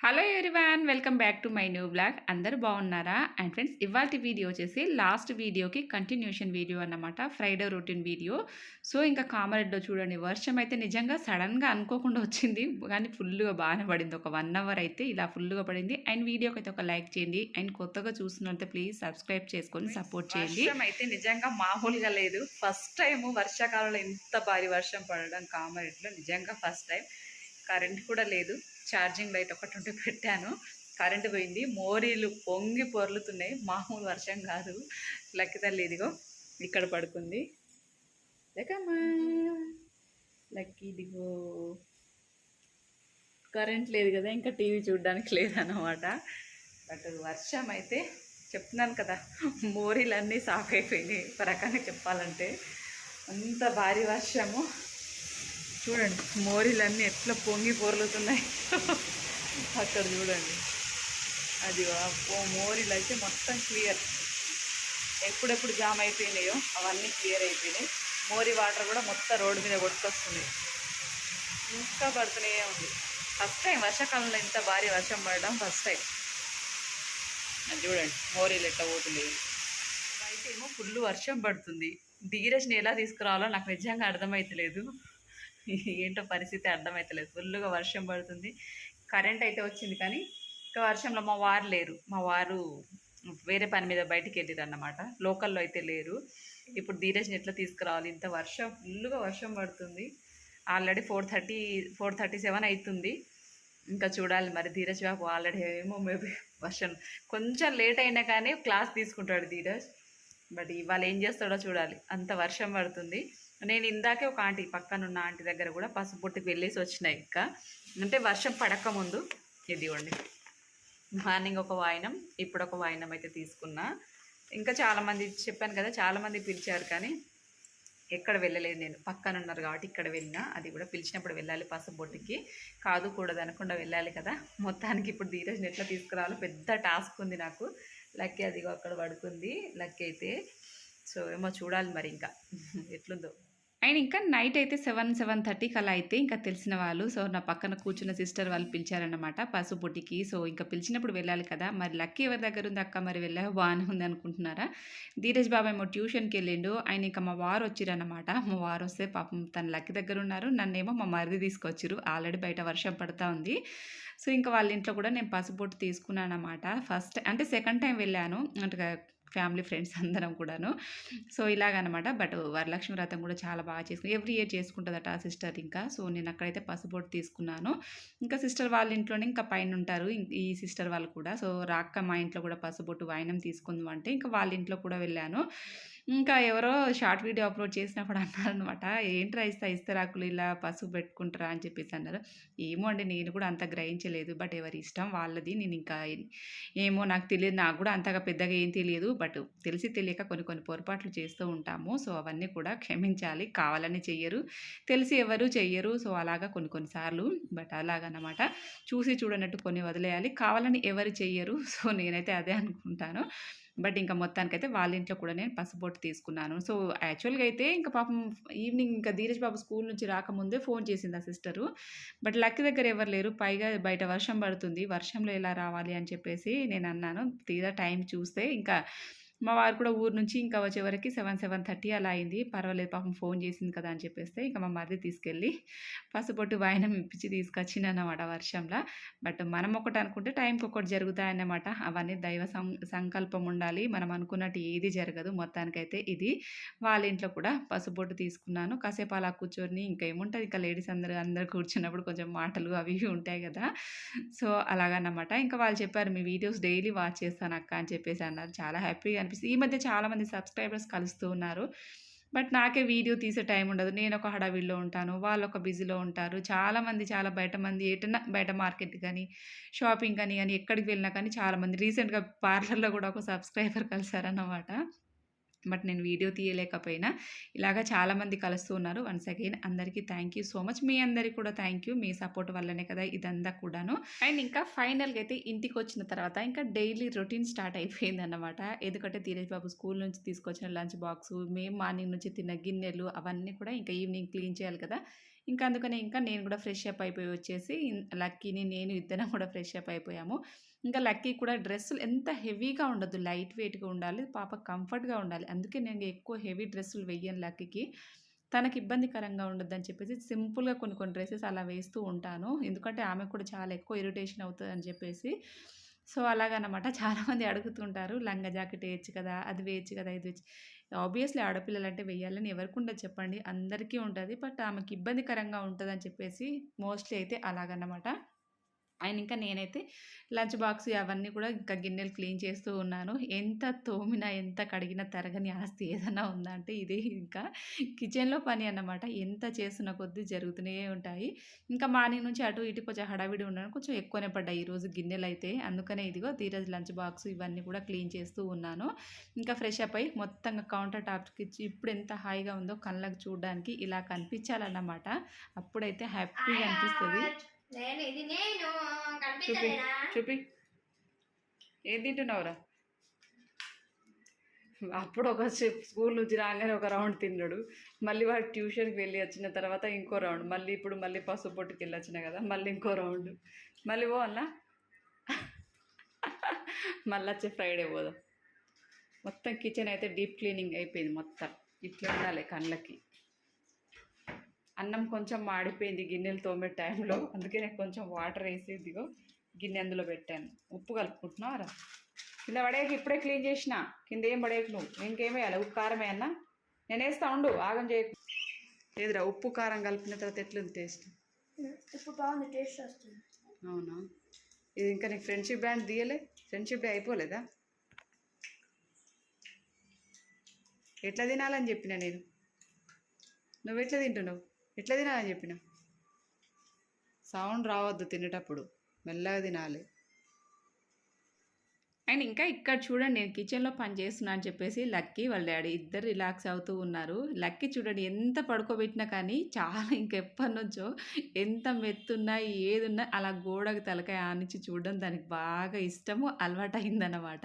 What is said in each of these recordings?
Hello everyone welcome back to my new blog అందరూ బాగున్నారా? And friends ఇవాళ video వచ్చేసి లాస్ట్ వీడియోకి కంటిన్యూషన్ వీడియో అన్నమాట ఫ్రైడే రొటీన్ వీడియో సో ఇంకా కామారెడ్డిలో చూడండి వర్షం అయితే నిజంగా సడన్గా అనుకోకుండా వచ్చింది. కానీ ఫుల్గా బాగానే పడింది. ఒక వన్ అవర్ అయితే ఇలా ఫుల్గా పడింది. అండ్ వీడియోకి అయితే ఒక లైక్ చేయండి. అండ్ కొత్తగా చూస్తున్నట్లయితే ప్లీజ్ సబ్స్క్రైబ్ చేసుకొని సపోర్ట్ చేయండి. అయితే నిజంగా మామూలుగా లేదు. ఫస్ట్ టైం వర్షాకాలంలో ఇంత భారీ వర్షం పడడం కామారెడ్డిలో నిజంగా ఫస్ట్ టైం కరెంట్ కూడా లేదు. ఛార్జింగ్ లైట్ ఒకటి ఉంటే పెట్టాను. కరెంట్ పోయింది. మోరీలు పొంగి పొర్లుతున్నాయి. మామూలు వర్షం కాదు. లక్కితల్లి ఇదిగో ఇక్కడ పడుకుంది. లేకమ్మా లక్కీ ఇదిగో. కరెంట్ లేదు కదా ఇంకా టీవీ చూడడానికి లేదన్నమాట. బట్ వర్షం అయితే చెప్తున్నాను కదా మోరీలన్నీ సాఫ్ అయిపోయినాయి. ఒక రకంగా చెప్పాలంటే అంత భారీ వర్షము. చూడండి మోరీలన్నీ ఎట్లా పొంగి పొర్లుతున్నాయి. అక్కడ చూడండి. అది ఓ మోరీలు అయితే మొత్తం క్లియర్. ఎప్పుడెప్పుడు జామ్ అయిపోయినాయో అవన్నీ క్లియర్ అయిపోయినాయి. మోరీ వాటర్ కూడా మొత్తం రోడ్డు మీద కొట్టుకొస్తున్నాయి. ఇంకా పడుతూనే ఉంది. ఫస్ట్ టైం వర్షాకాలంలో ఇంత భారీ వర్షం పడడం ఫస్ట్ టైం అది చూడండి మోరీలు ఎట్లా పోతున్నాయి. బయట ఏమో ఫుల్ వర్షం పడుతుంది. ధీరజ్ని ఎలా తీసుకురావాలో నాకు నిజంగా అర్థమైతలేదు. ఏంటో పరిస్థితి అర్థమవుతలేదు ఫుల్గా వర్షం పడుతుంది. కరెంట్ అయితే వచ్చింది కానీ ఇంకా వర్షంలో మా వారు లేరు. మా వారు వేరే పని మీద బయటికి వెళ్ళారు అన్నమాట లోకల్లో అయితే లేరు. ఇప్పుడు ధీరజ్ని ఎట్లా తీసుకురావాలి? ఇంత వర్షం ఫుల్గా వర్షం పడుతుంది. Already four thirty four thirty seven అవుతుంది ఇంకా చూడాలి మరి ధీరజ్ బాబు ఆల్రెడీ ఏమో మేబీ వర్షం. కొంచెం లేట్ అయినా కానీ క్లాస్ తీసుకుంటాడు ధీరజ్. బట్ ఇవాళ ఏం చేస్తాడో చూడాలి. అంత వర్షం పడుతుంది. నేను ఇందాకే ఒక ఆంటీ పక్కన ఉన్న ఆంటీ దగ్గర కూడా పసుపు వెళ్ళేసి వచ్చినాయి ఇంకా అంటే వర్షం పడక ముందు ఇదిగోండి. మార్నింగ్ ఒక వాయినం ఇప్పుడు ఒక వాయినం అయితే తీసుకున్నా. ఇంకా చాలామంది చెప్పాను కదా చాలామంది పిలిచారు కానీ ఎక్కడ వెళ్ళలేదు నేను. పక్కన ఉన్నారు కాబట్టి ఇక్కడ వెళ్ళినా అది కూడా పిలిచినప్పుడు వెళ్ళాలి పసుబొట్టికి కాదు కూడదు అనకుండా వెళ్ళాలి కదా. మొత్తానికి ఇప్పుడు ధీరజ్ని ఎట్లా తీసుకురావాలో పెద్ద టాస్క్ ఉంది నాకు. లక్కీ అదిగో అక్కడ పడుకుంది లక్కీ అయితే. సో ఏమో చూడాలి మరి ఇంకా. ఎట్లుందో. అండ్ ఇంకా నైట్ అయితే సెవెన్ సెవెన్ థర్టీకి అలా అయితే ఇంకా తెలిసిన వాళ్ళు సో నా పక్కన కూర్చున్న సిస్టర్ వాళ్ళు పిలిచారనమాట పసుపుటికి సో ఇంకా పిలిచినప్పుడు వెళ్ళాలి కదా మరి లక్కీ ఎవరి దగ్గర ఉంది అక్క? మరి వెళ్ళా బాగానే ఉంది అనుకుంటున్నారా? ధీరజ్ బాబాయ్ ఏమో ట్యూషన్కి వెళ్ళిండు ఆయన ఇంకా మా వారు వచ్చిరనమాట మా వారు వస్తే పాపం తన లక్కీ దగ్గర ఉన్నారు నన్నేమో మా మరిది తీసుకొచ్చారు ఆల్రెడీ బయట వర్షం పడుతూ ఉంది. సో ఇంకా వాళ్ళ ఇంట్లో కూడా నేను పసుపొట్టు తీసుకున్నాను అనమాట ఫస్ట్ అంటే సెకండ్ టైం వెళ్ళాను అంటే ఫ్యామిలీ ఫ్రెండ్స్ అందరం కూడాను. సో ఇలాగనమాట. బట్ వరలక్ష్మి వ్రతం కూడా చాలా బాగా చేసుకుని ఎవ్రీ ఇయర్ చేసుకుంటుందట ఆ సిస్టర్ ఇంకా. సో నేను అక్కడైతే పసుపొట్టు తీసుకున్నాను. ఇంకా సిస్టర్ వాళ్ళ ఇంట్లోనే ఇంకా పైన ఉంటారు ఈ సిస్టర్ వాళ్ళు కూడా. సో రాక్క మా ఇంట్లో కూడా పసుపొట్టు వాయినం తీసుకుందాం అంటే ఇంకా వాళ్ళ ఇంట్లో కూడా వెళ్ళాను. ఇంకా ఎవరో షార్ట్ వీడియో అప్లోడ్ చేసినప్పుడు అన్నారనమాట ఏంట్రా ఇస్తా ఇస్తరాకులు ఇలా పసుపు పెట్టుకుంటారా అని చెప్పేసి అన్నారు. ఏమో అండి నేను కూడా అంత గ్రహించలేదు బట్ ఎవరి ఇష్టం వాళ్ళది నేను ఇంకా ఏమో నాకు తెలియదు నాకు కూడా అంతగా పెద్దగా ఏం తెలియదు బట్ తెలిసి తెలియక కొన్ని కొన్ని పొరపాట్లు చేస్తూ ఉంటాము. సో అవన్నీ కూడా క్షమించాలి కావాలని చెయ్యరు తెలిసి ఎవరు చెయ్యరు. సో అలాగా కొన్ని కొన్నిసార్లు బట్ అలాగనమాట చూసి చూడనట్టు కొన్ని వదిలేయాలి కావాలని ఎవరు చెయ్యరు. సో నేనైతే అదే అనుకుంటాను. బట్ ఇంకా మొత్తానికైతే వాళ్ళ ఇంట్లో కూడా నేను పసుపోటు తీసుకున్నాను. సో యాక్చువల్గా అయితే ఇంకా పాపం ఈవినింగ్ ఇంకా ధీరజ్ బాబు స్కూల్ నుంచి రాకముందే ఫోన్ చేసింది ఆ సిస్టరు. బట్ లక్కి దగ్గర ఎవరు లేరు. పైగా బయట వర్షం పడుతుంది. వర్షంలో ఎలా రావాలి అని చెప్పేసి నేను అన్నాను. తీరా టైం చూస్తే ఇంకా మా వారు కూడా ఊరు నుంచి ఇంకా వచ్చేవరకు సెవెన్ సెవెన్ థర్టీ అలా అయింది. పర్వాలేదు పాపం ఫోన్ చేసింది కదా అని చెప్పేస్తే ఇంకా మా మరిది తీసుకెళ్ళి పసుపొట్టు వాయనం ఇప్పించి తీసుకొచ్చిందన్నమాట వర్షంలో. బట్ మనం ఒకటి అనుకుంటే టైంకి ఒకటి జరుగుతాయన్నమాట. అవన్నీ దైవ సం సంకల్పం ఉండాలి. మనం అనుకున్నట్టు ఏది జరగదు. మొత్తానికైతే ఇది. వాళ్ళ ఇంట్లో కూడా పసుపొట్టు తీసుకున్నాను. కాసేపు అలా కూర్చొని ఇంకా ఏముంటుంది? ఇంకా లేడీస్ అందరూ అందరు కూర్చున్నప్పుడు కొంచెం మాటలు అవి ఇవి ఉంటాయి కదా. సో అలాగన్నమాట. ఇంకా వాళ్ళు చెప్పారు మీ వీడియోస్ డైలీ వాచ్ చేస్తాను అక్క అని చెప్పేసి అన్నారు. చాలా హ్యాపీగా అనిపిస్తుంది. ఈ మధ్య చాలామంది సబ్స్క్రైబర్స్ కలుస్తూ ఉన్నారు. బట్ నాకే వీడియో తీసే టైం ఉండదు. నేను ఒక హడావిడిలో ఉంటాను. వాళ్ళు ఒక బిజీలో ఉంటారు. చాలామంది చాలా బయట మంది ఎటన్నా బయట మార్కెట్ కానీ షాపింగ్ కానీ కానీ ఎక్కడికి వెళ్ళినా కానీ చాలామంది రీసెంట్గా పార్లర్లో కూడా ఒక సబ్స్క్రైబర్ కలిసారన్నమాట. బట్ నేను వీడియో తీయలేకపోయినా. ఇలాగా చాలామంది కలుస్తూ ఉన్నారు. వన్స్ అగైన్ అందరికీ థ్యాంక్ యూ సో మచ్. మీ అందరికీ కూడా థ్యాంక్ యూ. మీ సపోర్ట్ వల్లనే కదా ఇదంతా కూడాను. అండ్ ఇంకా ఫైనల్గా అయితే ఇంటికి వచ్చిన తర్వాత ఇంకా డైలీ రొటీన్ స్టార్ట్ అయిపోయింది అనమాట ఎందుకంటే ధీరజ్ బాబు స్కూల్ నుంచి తీసుకొచ్చిన లంచ్ బాక్స్ మేము మార్నింగ్ నుంచి తిన్న గిన్నెలు అవన్నీ కూడా ఇంకా ఈవినింగ్ క్లీన్ చేయాలి కదా. ఇంకా అందుకనే ఇంకా నేను కూడా ఫ్రెష్ అప్ అయిపోయి వచ్చేసి లక్కీని నేను ఇద్దరం కూడా ఫ్రెష్ అప్ అయిపోయాము. ఇంకా లక్కీ కూడా డ్రెస్సులు ఎంత హెవీగా ఉండదు లైట్ వెయిట్గా ఉండాలి పాప కంఫర్ట్గా ఉండాలి. అందుకే నేను ఎక్కువ హెవీ డ్రెస్సులు వెయ్యను లక్కీకి. తనకి ఇబ్బందికరంగా ఉండొద్దని చెప్పేసి సింపుల్గా కొన్ని కొన్ని డ్రెస్సెస్ అలా వేస్తూ ఉంటాను. ఎందుకంటే ఆమె కూడా చాలా ఎక్కువ ఇరిటేషన్ అవుతుంది అని చెప్పేసి. సో అలాగనమాట చాలామంది అడుగుతుంటారు లంగా జాకెట్ వేయచ్చు కదా అది వేయచ్చు కదా ఇది వేయచ్చు. ఆబ్వియస్లీ ఆడపిల్లలు అంటే వేయాలని ఎవరికి ఉండదు చెప్పండి అందరికీ ఉంటుంది. బట్ ఆమెకి ఇబ్బందికరంగా ఉంటుందని చెప్పేసి మోస్ట్లీ అయితే అలాగనమాట. అండ్ ఇంకా నేనైతే లంచ్ బాక్స్ అవన్నీ కూడా ఇంకా గిన్నెలు క్లీన్ చేస్తూ ఉన్నాను. ఎంత తోమినా ఎంత కడిగినా తరగని ఆస్తి ఏదైనా ఉందా అంటే ఇదే ఇంకా కిచెన్లో పని అన్నమాట. ఎంత చేస్తున్న కొద్దీ జరుగుతూనే ఉంటాయి. ఇంకా మార్నింగ్ నుంచి అటు ఇటు కొంచెం హడావిడి ఉండడం కొంచెం ఎక్కువనే పడ్డాయి ఈరోజు గిన్నెలు అయితే అందుకనే ఇదిగో ధీరజ్ లంచ్ బాక్స్ ఇవన్నీ కూడా క్లీన్ చేస్తూ ఉన్నాను. ఇంకా ఫ్రెష్ అప్ అయి మొత్తంగా కౌంటర్ టాప్కి ఇచ్చి ఇప్పుడు ఎంత హాయిగా ఉందో కళ్ళకు చూడడానికి ఇలా కనిపించాలన్నమాట. అప్పుడైతే హ్యాపీగా అనిపిస్తుంది. నేను ఇది నేను చూపి కనిపించలేనా చూపి. ఏం తింటున్నావురా? అప్పుడు ఒక స్కూల్ నుంచి రాగానే ఒక రౌండ్ తిన్నాడు. మళ్ళీ వాడు ట్యూషన్కి వెళ్ళి వచ్చిన తర్వాత ఇంకో రౌండ్. మళ్ళీ ఇప్పుడు మళ్ళీ పసుపు పొట్టుకి వెళ్ళి వచ్చిన కదా మళ్ళీ ఇంకో రౌండ్. మళ్ళీ పో అన్న. మళ్ళీ వచ్చే ఫ్రైడే పోదాం. మొత్తం కిచెన్ అయితే డీప్ క్లీనింగ్ అయిపోయింది మొత్తం. ఇట్లా ఉండాలి కళ్ళకి. అన్నం కొంచెం మాడిపోయింది గిన్నెలు తోమే టైంలో. అందుకే నేను కొంచెం వాటర్ వేసి ఇదిగో గిన్నె అందులో పెట్టాను. ఉప్పు కలుపుకుంటున్నారా కింద పడేయకు ఇప్పుడే క్లీన్ చేసిన. కింద ఏం పడేయకు నువ్వు? ఇంకేం వేయాలి? ఉప్పు కారం వేయన్నా నేను వేస్తా ఉండు ఆగం చేయకు. లేదురా ఉప్పు కారం కలిపిన తర్వాత ఎట్లుంది టేస్ట్? ఇప్పుడు బాగుంది టేస్ట్ వస్తుంది అవునా? ఇది ఇంకా నీకు ఫ్రెండ్షిప్ బ్యాండ్ తీయలే? ఫ్రెండ్షిప్ డే అయిపోలేదా? ఎట్లా తినాలని చెప్పిన నేను? నువ్వు ఎట్లా తింటున్నావు? ఎట్లా తినాలని చెప్పిన సౌండ్ రావద్దు తినేటప్పుడు. మెల్లగా తినాలి. అండ్ ఇంకా ఇక్కడ చూడండి నేను కిచెన్లో పని చేస్తున్నా అని చెప్పేసి లక్కీ వాళ్ళ డాడీ ఇద్దరు రిలాక్స్ అవుతూ ఉన్నారు. లక్కీ చూడండి ఎంత పడుకోబెట్టినా కానీ చాలా ఇంకెప్పటి నుంచో ఎంత మెత్తున్నా ఏదున్నా అలా గోడకు తలకాయ ఆనించి చూడడం దానికి బాగా ఇష్టము అలవాటు అయిందన్నమాట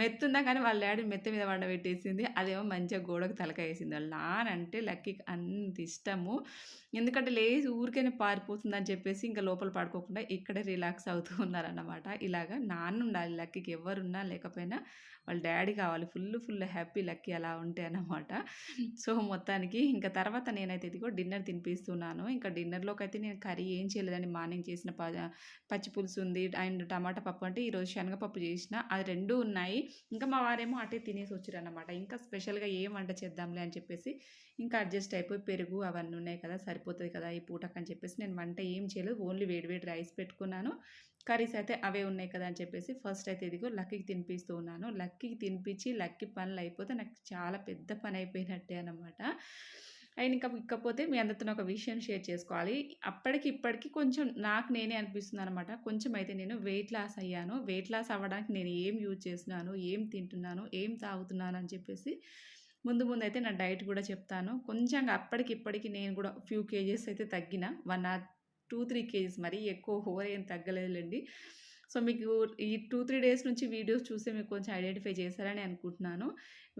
మెత్తున్నా కానీ వాళ్ళ డాడీ మెత్త మీద వండబెట్టేసింది అదేమో మంచిగా గోడకు తలకాయ వేసింది. వాళ్ళు నానంటే లక్కీకి అంత ఇష్టము. ఎందుకంటే లేచి ఊరికైనా పారిపోతుందని చెప్పేసి ఇంకా లోపల పడుకోకుండా ఇక్కడే రిలాక్స్ అవుతూ ఉన్నారన్నమాట. ఇలాగా నాన్న ఉండాలి లక్కీకి ఎవరున్నా లేకపోయినా వాళ్ళ డాడీ కావాలి ఫుల్ ఫుల్ హ్యాపీ లక్కీ అలా ఉంటే అన్నమాట. సో మొత్తానికి ఇంకా తర్వాత నేనైతే ఇదిగో డిన్నర్ తినిపిస్తున్నాను. ఇంకా డిన్నర్లోకి అయితే నేను కర్రీ ఏం చేయలేదని మార్నింగ్ చేసిన ప పచ్చి పులుసు ఉంది అండ్ టమాటా పప్పు అంటే ఈరోజు శనగపప్పు చేసిన. అది రెండు ఉన్నాయి. ఇంకా మా వారేమో అటే తినేసి వచ్చారు అనమాట ఇంకా స్పెషల్గా ఏం వంట చేద్దాంలే అని చెప్పేసి ఇంకా అడ్జస్ట్ అయిపోయి పెరుగు అవన్నీ ఉన్నాయి కదా సరిపోతుంది కదా ఈ పూటకు అని చెప్పేసి నేను వంట ఏం చేయలేదు. ఓన్లీ వేడివేడి రైస్ పెట్టుకున్నాను. కర్రీస్ అయితే అవే ఉన్నాయి కదా అని చెప్పేసి ఫస్ట్ అయితే ఇదిగో లక్కీకి తినిపిస్తూ ఉన్నాను. లక్కీకి తినిపించి లక్కీ పనులు అయిపోతే నాకు చాలా పెద్ద పని అయిపోయినట్టే అనమాట అండ్ ఇంకా ఇకపోతే మీ అందరితో ఒక విషయం షేర్ చేసుకోవాలి. అప్పటికి ఇప్పటికి కొంచెం నాకు నేనే అనిపిస్తుంది అనమాట కొంచెం అయితే నేను వెయిట్ లాస్ అయ్యాను. వెయిట్ లాస్ అవ్వడానికి నేను ఏం యూజ్ చేస్తున్నాను? ఏం తింటున్నాను? ఏం తాగుతున్నాను? అని చెప్పేసి ముందు ముందు అయితే నా డైట్ కూడా చెప్తాను. కొంచెం అప్పటికి ఇప్పటికి నేను కూడా ఫ్యూ కేజెస్ అయితే తగ్గిన. One or two three kgs మరీ ఎక్కువ హోర్ ఏం తగ్గలేదులేండి. సో మీకు ఈ టూ త్రీ డేస్ నుంచి వీడియోస్ చూసి మీకు కొంచెం ఐడెంటిఫై చేశారని అనుకుంటున్నాను.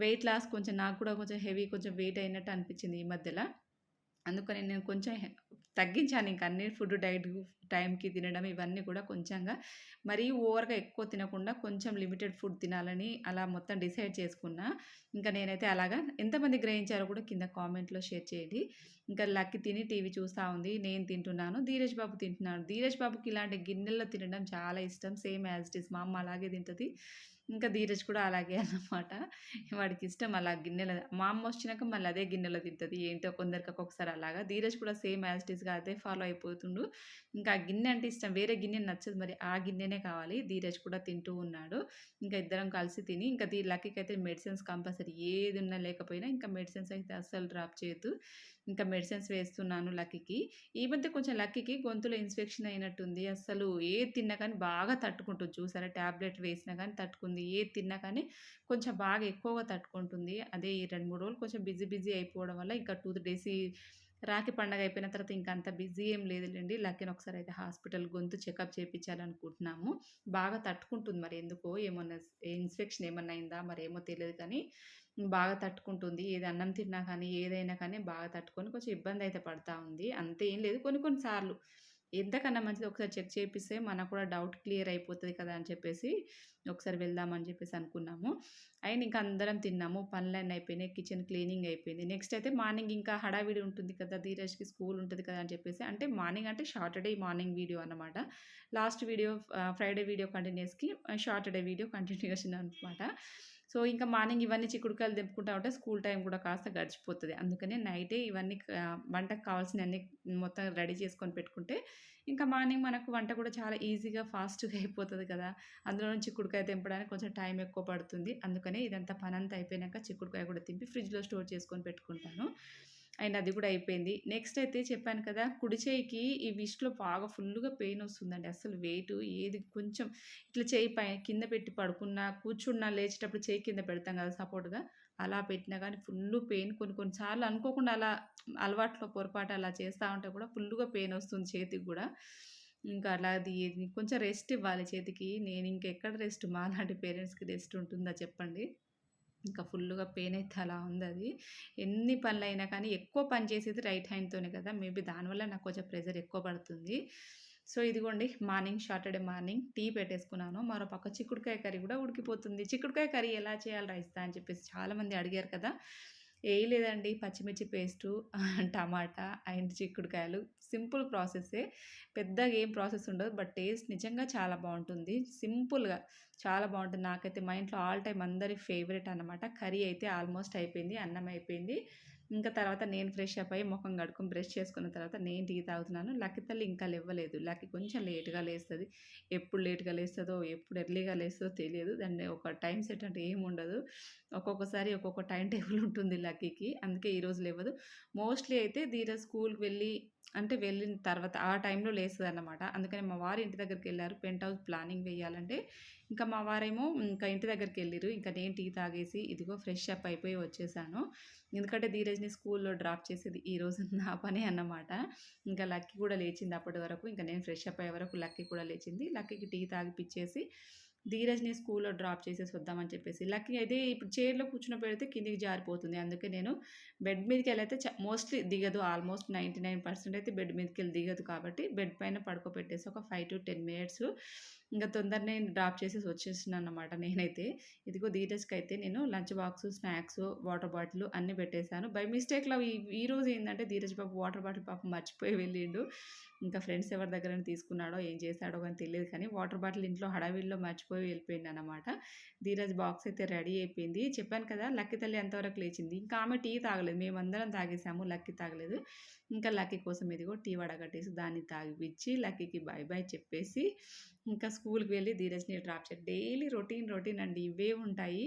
వెయిట్ లాస్ కొంచెం నాకు కూడా కొంచెం హెవీ కొంచెం వెయిట్ అయినట్టు అనిపించింది ఈ మధ్యలో. అందుకని నేను కొంచెం తగ్గించాను. ఇంకా అన్ని ఫుడ్ డైట్ టైంకి తినడం ఇవన్నీ కూడా కొంచెంగా. మరీ ఓవర్గా ఎక్కువ తినకుండా కొంచెం లిమిటెడ్ ఫుడ్ తినాలని అలా మొత్తం డిసైడ్ చేసుకున్నా. ఇంకా నేనైతే అలాగా ఎంతమంది గ్రహించారో కూడా కింద కామెంట్లో షేర్ చేయండి. ఇంకా లక్కి తిని టీవీ చూస్తూ ఉంది నేను తింటున్నాను ధీరజ్ బాబు తింటున్నాను ధీరజ్ బాబుకి ఇలాంటి గిన్నెల్లో తినడం చాలా ఇష్టం సేమ్ యాజ్ ఇట్ ఇస్. మా అమ్మ అలాగే తింటుంది. ఇంకా ధీరజ్ కూడా అలాగే అన్నమాట. వాడికి ఇష్టం అలా గిన్నెల మా అమ్మ వచ్చినాక మళ్ళీ అదే గిన్నెలో తింటుంది. ఏంటో కొందరికి ఒక్కొక్కసారి అలాగా. ధీరజ్ కూడా సేమ్ యాజ్ ఇట్ అదే ఫాలో అయిపోతుండు. ఇంకా ఆ గిన్నె అంటే ఇష్టం. వేరే గిన్నె నచ్చదు మరి ఆ గిన్నెనే కావాలి. ధీరజ్ కూడా తింటూ ఉన్నాడు. ఇంకా ఇద్దరం కలిసి తిని ఇంకా దీ లక్కీకి అయితే మెడిసిన్స్ కంపల్సరీ ఏది ఉన్నా లేకపోయినా ఇంకా మెడిసిన్స్ అయితే అస్సలు డ్రాప్ చేయొద్దు. ఇంకా మెడిసిన్స్ వేస్తున్నాను లక్కీకి. ఈ మధ్య కొంచెం లక్కీకి గొంతులో ఇన్ఫెక్షన్ అయినట్టుంది. అసలు ఏది తిన్నా కానీ బాగా తట్టుకుంటుంది. చూసారా? ట్యాబ్లెట్ వేసినా కానీ తట్టుకుంది. ఏది తిన్నా కానీ కొంచెం బాగా ఎక్కువగా తట్టుకుంటుంది అదే ఈ రెండు మూడు రోజులు కొంచెం బిజీ బిజీ అయిపోవడం వల్ల ఇంకా టూ త్రీ డేస్ రాఖీ పండగ అయిపోయిన తర్వాత ఇంకా అంత బిజీ ఏం లేదులేండి లక్కీని ఒకసారి అయితే హాస్పిటల్ గొంతు చెకప్ చేయించాలనుకుంటున్నాము బాగా తట్టుకుంటుంది మరి ఎందుకో ఏమన్నా ఇన్ఫెక్షన్ ఏమన్నా అయిందా మరి ఏమో తెలియదు కానీ బాగా తట్టుకుంటుంది. ఏది అన్నం తిన్నా కానీ, ఏదైనా కానీ బాగా తట్టుకొని కొంచెం ఇబ్బంది అయితే పడతా ఉంది. అంతేం లేదు కొన్ని కొన్ని సార్లు ఎంతకన్నా మంచిది ఒకసారి చెక్ చేపిస్తే మనకు కూడా డౌట్ క్లియర్ అయిపోతుంది కదా! అని చెప్పేసి ఒకసారి వెళ్దామని చెప్పేసి అనుకున్నాము. అయిన ఇంకా అందరం తిన్నాము. పనులన్నీ అయిపోయినాయి. కిచెన్ క్లీనింగ్ అయిపోయింది. నెక్స్ట్ అయితే మార్నింగ్ ఇంకా హడావిడి ఉంటుంది కదా! ధీరజ్‌కి స్కూల్ ఉంటుంది కదా! అని చెప్పేసి అంటే మార్నింగ్ అంటే సాటర్‌డే మార్నింగ్ వీడియో అనమాట లాస్ట్ వీడియో ఫ్రైడే వీడియో కంటిన్యూస్కి సాటర్‌డే వీడియో కంటిన్యూషన్ అనమాట. సో, ఇంకా మార్నింగ్ ఇవన్నీ చిక్కుడుకాయలు తెంపుకుంటా ఉంటే స్కూల్ టైం కూడా కాస్త గడిచిపోతుంది అందుకనే నైటే ఇవన్నీ వంటకు కావాల్సినవన్నీ మొత్తం రెడీ చేసుకొని పెట్టుకుంటే ఇంకా మార్నింగ్ మనకు వంట కూడా చాలా ఈజీగా ఫాస్ట్‌గా అయిపోతుంది కదా! అందులో చిక్కుడుకాయ తెంపడానికి కొంచెం టైం ఎక్కువ పడుతుంది. అందుకనే ఇదంతా పనంతా అయిపోయినాక చిక్కుడుకాయ కూడా తెంపి ఫ్రిడ్జ్‌లో స్టోర్ చేసుకొని పెట్టుకుంటాను. అండ్ అది కూడా అయిపోయింది. నెక్స్ట్ అయితే చెప్పాను కదా! కుడి చేయికి ఈ విష్లో బాగా ఫుల్లుగా పెయిన్ వస్తుందండి. అసలు వెయిట్ ఏది కొంచెం ఇట్లా చేయి పై కింద పెట్టి పడుకున్నా, కూర్చున్నా, లేచేటప్పుడు చెయ్యి కింద పెడతాం కదా! సపోర్ట్‌గా అలా పెట్టినా కానీ ఫుల్ పెయిన్ కొన్ని కొన్ని సార్లు అనుకోకుండా అలా అలవాట్లో పొరపాటు అలా చేస్తూ ఉంటే కూడా ఫుల్లుగా పెయిన్ వస్తుంది చేతికి కూడా ఇంకా అలా అది కొంచెం రెస్ట్ ఇవ్వాలి చేతికి. నేను ఇంకెక్కడ రెస్ట్ మా లాంటి పేరెంట్స్‌కి రెస్ట్ ఉంటుందా చెప్పండి. ఇంకా ఫుల్లుగా పెయిన్ అయితే అలా ఉంది అది ఎన్ని పనులైనా కానీ ఎక్కువ పని చేసేది రైట్ హ్యాండ్‌తోనే కదా! మేబీ దానివల్ల నాకు కొంచెం ప్రెజర్ ఎక్కువ పడుతుంది. సో, ఇదిగోండి మార్నింగ్ సాటర్‌డే మార్నింగ్ టీ పెట్టేసుకున్నాను. మరో పక్క చిక్కుడుకాయ కర్రీ కూడా ఉడికిపోతుంది. చిక్కుడుకాయ కర్రీ ఎలా చేయాలి రైస్‌తా అని చెప్పేసి చాలామంది అడిగారు కదా! ఏం లేదండి పచ్చిమిర్చి పేస్టు, టమాటా అండ్ చిక్కుడుకాయలు సింపుల్ ప్రాసెస్సే. పెద్దగా ఏం ప్రాసెస్ ఉండదు. బట్ టేస్ట్ నిజంగా చాలా బాగుంటుంది సింపుల్‌గా చాలా బాగుంటుంది నాకైతే మా ఇంట్లో ఆల్ టైమ్ అందరి ఫేవరెట్ అన్నమాట. కర్రీ అయితే ఆల్మోస్ట్ అయిపోయింది. అన్నం అయిపోయింది. ఇంకా తర్వాత నేను ఫ్రెష్ అప్ అయ్యి మొఖం కడుక్కొని బ్రష్ చేసుకున్న తర్వాత నేను టీ తాగుతున్నాను. లక్కి తల్లి ఇంకా లేవ్వలేదు లక్కి కొంచెం లేట్‌గా లేస్తుంది ఎప్పుడు లేట్‌గా లేస్తుందో ఎప్పుడు ఎర్లీగా లేస్తుందో తెలియదు. దాన్ని ఒక టైం సెట్ అంటే ఏమి ఉండదు. ఒక్కొక్కసారి ఒక్కొక్క టైం టేబుల్ ఉంటుంది లక్కీకి. అందుకే ఈరోజు లేవదు మోస్ట్‌లీ అయితే ధీరజ్ స్కూల్‌కి వెళ్ళి అంటే వెళ్ళిన తర్వాత ఆ టైంలో లేస్తుంది అనమాట అందుకని మా వారు ఇంటి దగ్గరికెళ్ళారు. పెంట్ హౌస్ ప్లానింగ్ వేయాలంటే ఇంకా మా వారేమో ఇంకా ఇంటి దగ్గరికెళ్ళిర్రు. ఇంకా నేను టీ తాగేసి ఇదిగో ఫ్రెష్ అప్ అయిపోయి వచ్చేసాను. ఎందుకంటే ధీరజ్‌ని స్కూల్‌లో డ్రాప్ చేసేది ఈ రోజు నా పనే అన్నమాట. ఇంకా లక్కీ కూడా లేచింది అప్పటి వరకు. ఇంకా నేను ఫ్రెష్ అప్ అయ్యే వరకు లక్కీ కూడా లేచింది. లక్కీకి టీ తాగిపిచ్చేసి ధీరజ్‌ని స్కూల్‌లో డ్రాప్ చేసేసి వద్దామని చెప్పేసి. లక్కీ అయితే ఇప్పుడు చైర్‌లో కూర్చునోబెడితే కిందికి జారిపోతుంది. అందుకే నేను బెడ్ మీదకి వెళ్ళైతే మోస్ట్‌లీ దిగదు. ఆల్మోస్ట్ 99% అయితే బెడ్ మీదకి వెళ్ళి దిగదు కాబట్టి బెడ్ పైన పడుకోబెట్టేసి ఒక 5-10 మినిట్స్ ఇంకా తొందరనే డ్రాప్ చేసేసి వచ్చేసినానన్నమాట నేనైతే. ఇదిగో ధీరజ్‌కైతే నేను lunch box snacks water bottle అన్నీ పెట్టేశాను బై మిస్టేక్‌లో ఈ ఈరోజు ఏంటంటే ధీరజ్ బాబు వాటర్ బాటిల్ పాపం మర్చిపోయి వెళ్ళిండు. ఇంకా ఫ్రెండ్స్ ఎవరి దగ్గర తీసుకున్నాడో, ఏం చేశాడో కానీ తెలియదు కానీ వాటర్ బాటిల్ ఇంట్లో హడావిడిలో మర్చిపోయి వెళ్ళిపోయిండన్నమాట. ధీరజ్ బాక్స్ అయితే రెడీ అయిపోయింది. చెప్పాను కదా! లక్కీ తల్లి ఎంతవరకు లేచింది. ఇంకా ఆమె టీ తాగలేదు. మేమందరం తాగేసాము. లక్కీ తాగలేదు. ఇంకా లక్కీ కోసం ఇదిగో టీ వడగట్టేసి దాన్ని తాగిపించి లక్కీకి బాయ్ బాయ్ చెప్పేసి ఇంకా స్కూల్‌కి వెళ్ళి ధీరజ్‌ని డ్రాప్ చేయాలి డైలీ రొటీన్ రొటీన్ అండి. ఇవే ఉంటాయి.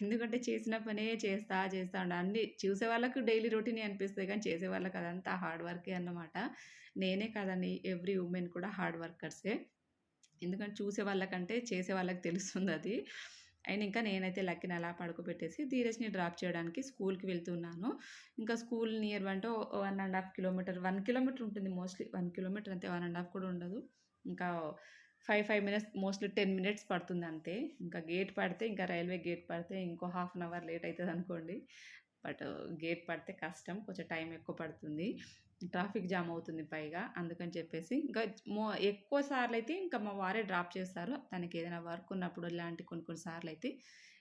ఎందుకంటే చేసిన పనే చేస్తా చేస్తా ఉండ అన్ని చూసే వాళ్ళకు డైలీ రొటీనే అనిపిస్తుంది కానీ చేసే వాళ్ళకి అదంతా హార్డ్ వర్కే అన్నమాట. నేనే కాదండి ఎవ్రీ ఉమెన్ కూడా హార్డ్ వర్కర్సే. ఎందుకంటే చూసే వాళ్ళకంటే చేసే వాళ్ళకి తెలుస్తుంది అది అండ్ ఇంకా నేనైతే లక్కిని అలా పడుకోబెట్టేసి ధీరజ్‌ని డ్రాప్ చేయడానికి స్కూల్‌కి వెళ్తున్నాను. ఇంకా స్కూల్ నియర్ అంటే 1 ½ కిలోమీటర్ వన్ కిలోమీటర్ ఉంటుంది మోస్ట్‌లీ వన్ కిలోమీటర్ అంతే వన్ అండ్ హాఫ్ కూడా ఉండదు. ఇంకా 5, 5 మినిట్స్ మోస్ట్‌లీ 10 మినిట్స్ పడుతుంది అంతే. ఇంకా గేట్ పడితే ఇంకా రైల్వే గేట్ పడితే ఇంకో హాఫ్ అన్ అవర్ లేట్ అవుతుంది అనుకోండి బట్ గేట్ పడితే కష్టం. కొంచెం టైం ఎక్కువ పడుతుంది. ట్రాఫిక్ జామ్ అవుతుంది పైగా. అందుకని చెప్పేసి ఇంకా మో ఎక్కువ సార్లయితే ఇంకా మా వారే డ్రాప్ చేస్తారు. తనకి ఏదైనా వర్క్ ఉన్నప్పుడు ఇలాంటి కొన్ని కొన్ని సార్లు అయితే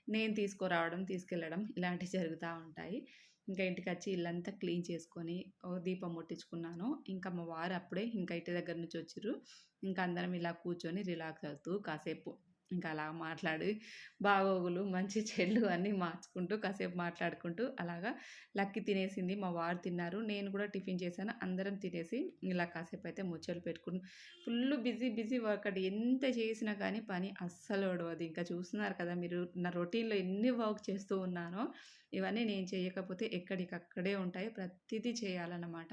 నేను తీసుకురావడం, తీసుకెళ్ళడం ఇలాంటివి జరుగుతూ ఉంటాయి. ఇంకా ఇంటికి వచ్చి ఇల్లంతా క్లీన్ చేసుకొని ఓ దీపం ముట్టించుకున్నాను. ఇంకా మా వారు అప్పుడే ఇంకా ఇంటి దగ్గర నుంచి వచ్చిర్రు. ఇంకా అందరం ఇలా కూర్చొని రిలాక్స్ అవుతూ కాసేపు ఇంకా అలా మాట్లాడి బాగోగులు, మంచి చెల్లు అన్నీ మార్చుకుంటూ కాసేపు మాట్లాడుకుంటూ అలాగా లక్కి తినేసింది. మా వారు తిన్నారు. నేను కూడా టిఫిన్ చేశాను. అందరం తినేసి ఇలా కాసేపు అయితే ముచ్చట్లు పెట్టుకుని ఫుల్ బిజీ బిజీ వర్క్ అండి. ఎంత చేసినా కానీ పని అస్సలు ఒడవదు. ఇంకా చూస్తున్నారు కదా మీరు నా రొటీన్‌లో ఎన్ని వర్క్ చేస్తూ ఉన్నానో. ఇవన్నీ నేను చేయకపోతే ఎక్కడికక్కడే ఉంటాయి. ప్రతిదీ చేయాలన్నమాట.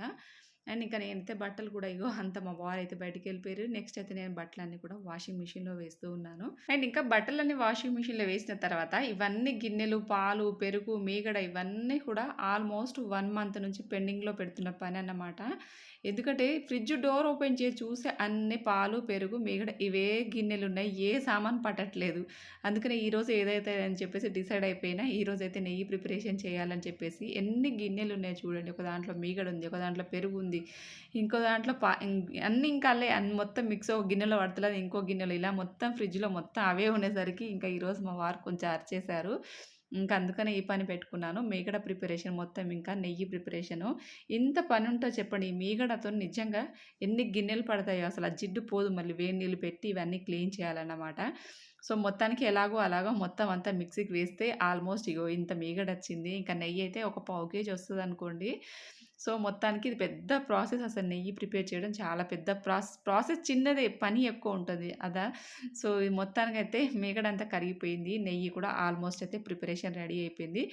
అండ్ ఇంకా నేనైతే బట్టలు కూడా ఇగో అంత మా వారైతే బయటికెళ్ళిపోయారు. నెక్స్ట్ అయితే నేను బట్టలన్నీ కూడా వాషింగ్ మిషన్‌లో వేస్తూ ఉన్నాను. అండ్ ఇంకా బట్టలన్నీ వాషింగ్ మిషన్‌లో వేసిన తర్వాత ఇవన్నీ గిన్నెలు, పాలు, పెరుగు, మీగడ ఇవన్నీ కూడా ఆల్మోస్ట్ వన్ మంత్ నుంచి పెండింగ్‌లో పెడుతున్న పని అన్నమాట ఎందుకంటే ఫ్రిడ్జ్ డోర్ ఓపెన్ చేసి చూస్తే అన్ని పాలు పెరుగు మిగడ ఇవే గిన్నెలు ఉన్నాయి ఏ సామాన్ పట్టట్లేదు. అందుకనే ఈరోజు ఏదైతే అని చెప్పేసి డిసైడ్ అయిపోయినా ఈరోజు అయితే నెయ్యి ప్రిపరేషన్ చేయాలని చెప్పేసి ఎన్ని గిన్నెలు ఉన్నాయి చూడండి. ఒక దాంట్లో మీగడ ఉంది ఒక దాంట్లో పెరుగు ఉంది ఇంకో దాంట్లో పా అన్ని ఇంకా అల్లే అన్ని మొత్తం మిక్స్ ఒక గిన్నెలో పడతలేదు ఇంకో గిన్నెలో. ఇలా మొత్తం ఫ్రిడ్జ్లో మొత్తం అవే ఉండేసరికి ఇంకా ఈరోజు మా వారు కొంచెం అరిచేశారు. ఇంకా అందుకనే ఈ పని పెట్టుకున్నాను. మీగడ ప్రిపరేషన్ మొత్తం ఇంకా నెయ్యి ప్రిపరేషను. ఇంత పని ఉంటో చెప్పండి. ఈ మీగడతో నిజంగా ఎన్ని గిన్నెలు పడతాయో అసలు ఆ జిడ్డు పోదు. మళ్ళీ వేడి నీళ్ళు పెట్టి ఇవన్నీ క్లీన్ చేయాలన్నమాట. సో మొత్తానికి ఎలాగో అలాగో మొత్తం అంతా మిక్సీకి వేస్తే ఆల్మోస్ట్ ఇగో ఇంత మీగడ వచ్చింది ఇంకా నెయ్యి అయితే ఒక పావు కేజీ వస్తుంది అనుకోండి సో మొత్తానికి ఇది పెద్ద ప్రాసెస్ అసలు నెయ్యి ప్రిపేర్ చేయడం చాలా పెద్ద ప్రాసెస్ ప్రాసెస్ చిన్నదే పని ఎక్కువ ఉంటుంది అదా. సో ఇది మొత్తానికి అయితే మేకడంతా కరిగిపోయింది నెయ్యి కూడా ఆల్మోస్ట్ అయితే ప్రిపరేషన్ రెడీ అయిపోయింది.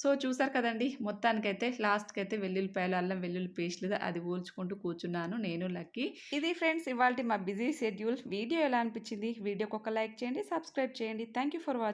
సో చూసారు కదండి మొత్తానికైతే లాస్ట్కి అయితే వెల్లుల్లిపాయలు అల్లం వెల్లుల్లి పేస్ట్లు అది ఊల్చుకుంటూ కూర్చున్నాను నేను లక్కీ. ఇది ఫ్రెండ్స్ ఇవాళ మా బిజీ షెడ్యూల్. వీడియో ఎలా అనిపించింది? వీడియోకి ఒక లైక్ చేయండి సబ్స్క్రైబ్ చేయండి. Thank you for watching